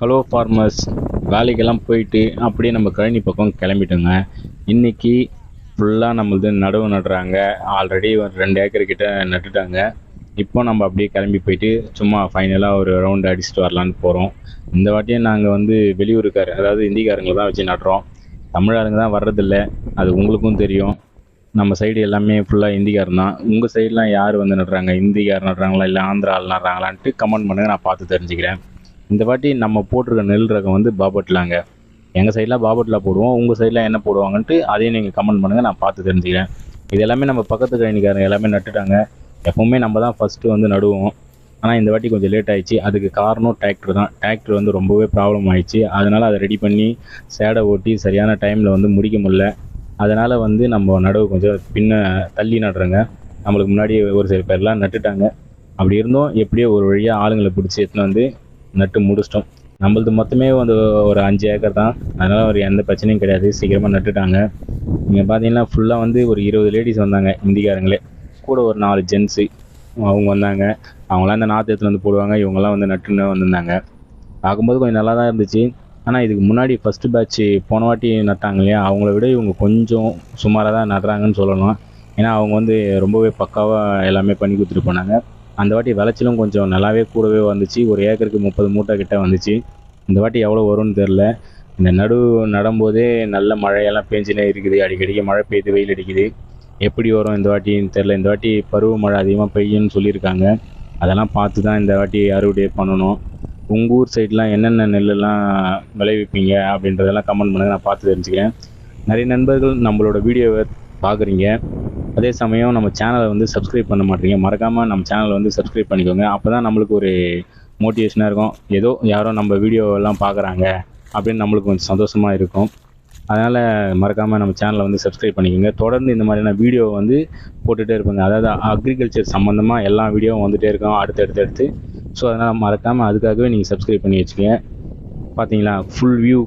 Hello farmers வேலைக்கெல்லாம் போயிட்டு அப்படியே நம்ம கழனி பக்கம் கிளம்பிட்டோங்க. இன்னைக்கு ஃபுல்லாக நம்மளது நடவு நடுறாங்க. ஆல்ரெடி ஒரு ரெண்டு ஏக்கர் கிட்ட நட்டுட்டாங்க. இப்போ நம்ம அப்படியே கிளம்பி போயிட்டு சும்மா ஃபைனலாக ஒரு ரவுண்டு அடிச்சுட்டு வரலான்னு போகிறோம் இந்த வாட்டியும் நாங்கள் வந்து வெளியூருக்கார் அதாவது இந்திக்காரங்களை தான் வச்சு நடுறோம். தமிழாருங்க தான் வர்றதில்ல. அது உங்களுக்கும் தெரியும். நம்ம சைடு எல்லாமே ஃபுல்லாக இந்திக்காரன் தான். உங்கள் சைட்லாம் யார் வந்து நடுறாங்க? இந்திக்கார் நடுறாங்களா? இல்லை ஆந்திரா ஆள் நடுறாங்களான்ட்டு கமெண்ட் பண்ணுங்கள் நான் பார்த்து தெரிஞ்சுக்கிறேன். இந்த வாட்டி நம்ம போட்டிருக்க நெல் ரகம் வந்து பாபட்லாங்க. எங்கள் சைடில் பாபட்லா போடுவோம் உங்கள் சைடில் என்ன போடுவாங்கன்ட்டு அதையும் நீங்கள் கமெண்ட் பண்ணுங்கள் நான் பார்த்து தெரிஞ்சுக்கிறேன். இது எல்லாமே நம்ம பக்கத்து கழனிக்காரங்க எல்லாமே நட்டுட்டாங்க. எப்போவுமே நம்ம தான் ஃபஸ்ட்டு வந்து நடுவோம். ஆனால் இந்த வாட்டி கொஞ்சம் லேட் ஆயிடுச்சு. அதுக்கு காரணம் டிராக்டர் தான். டிராக்டர் வந்து ரொம்பவே ப்ராப்ளம் ஆயிடுச்சு. அதனால் அதை ரெடி பண்ணி சேடை ஓட்டி சரியான டைமில் வந்து முடிக்க முடில அதனால் வந்து நம்ம நடவு கொஞ்சம் பின்ன தள்ளி நடுறோங்க. நம்மளுக்கு முன்னாடி ஒரு சில பேர்லாம் நட்டுட்டாங்க. அப்படி இருந்தும் எப்படியோ ஒரு வழியாக ஆளுங்களை பிடிச்சி எடுத்துன்னு வந்து நட்டு முடிச்சிட்டோம். நம்மளது மொத்தமே வந்து ஒரு அஞ்சு ஏக்கர் தான். அதனால் ஒரு எந்த பிரச்சனையும் கிடையாது. சீக்கிரமாக நட்டுட்டாங்க. இங்கே பார்த்தீங்கன்னா ஃபுல்லாக வந்து ஒரு இருபது லேடிஸ் வந்தாங்க இந்திக்காரங்களே. கூட ஒரு நாலு ஜென்ஸு அவங்க வந்தாங்க. அவங்களாம் இந்த நாற்று எடுத்துகிட்டு வந்து போடுவாங்க. இவங்கெல்லாம் வந்து நட்டுன்னு வந்திருந்தாங்க. பார்க்கும்போது கொஞ்சம் நல்லா தான் இருந்துச்சு. ஆனால் இதுக்கு முன்னாடி ஃபஸ்ட்டு பேட்ச் போன வாட்டி நட்டாங்க இல்லையா? அவங்கள விட இவங்க கொஞ்சம் சுமாராக தான் நடுறாங்கன்னு சொல்லலாம். ஏன்னா அவங்க வந்து ரொம்பவே பக்காவாக எல்லாமே பண்ணி கொடுத்துட்டு போனாங்க. அந்த வாட்டி விளைச்சலும் கொஞ்சம் நல்லாவே கூடவே வந்துச்சு. ஒரு ஏக்கருக்கு முப்பது மூட்டை கிட்ட வந்துச்சு. இந்த வாட்டி எவ்வளோ வரும்னு தெரில இந்த நடு நடும்போதே நல்ல மழையெல்லாம் பேஞ்சுனே இருக்குது. அடிக்கடிக்கு மழை பெய்யுது வெயில் அடிக்குது. எப்படி வரும் இந்த வாட்டின்னு தெரில இந்த வாட்டி பருவ மழை அதிகமாக பெய்யும்னு சொல்லியிருக்காங்க. அதெல்லாம் பார்த்து தான் இந்த வாட்டி அறுவடை பண்ணணும். உங்கள் ஊர் சைட்லாம் என்னென்ன நெல்லெல்லாம் விளைவிப்பீங்க அப்படின்றதெல்லாம் கமெண்ட் பண்ணுங்கள் நான் பார்த்து தெரிஞ்சுக்கிறேன். நிறைய நண்பர்கள் நம்மளோட வீடியோவை பார்க்குறீங்க. அதே சமயம் நம்ம சேனலை வந்து சப்ஸ்கிரைப் பண்ண மாட்டீங்க. மறக்காமல் நம்ம சேனலை வந்து சப்ஸ்கிரைப் பண்ணிக்கோங்க. அப்போ தான் நம்மளுக்கு ஒரு மோட்டிவேஷனாக இருக்கும். ஏதோ யாரோ நம்ம வீடியோவெல்லாம் பார்க்குறாங்க அப்படின்னு நம்மளுக்கு கொஞ்சம் சந்தோஷமாக இருக்கும். அதனால் மறக்காமல் நம்ம சேனலை வந்து சப்ஸ்கிரைப் பண்ணிக்கோங்க. தொடர்ந்து இந்த மாதிரியான வீடியோ வந்து போட்டுகிட்டே இருப்பாங்க. அதாவது அக்ரிகல்ச்சர் சம்மந்தமாக எல்லா வீடியோவும் வந்துகிட்டே இருக்கும். அடுத்து அடுத்து அடுத்து. ஸோ அதனால் மறக்காமல் அதுக்காகவே நீங்கள் சப்ஸ்கிரைப் பண்ணி வச்சுக்கோங்க. பார்த்தீங்களா ஃபுல் வியூ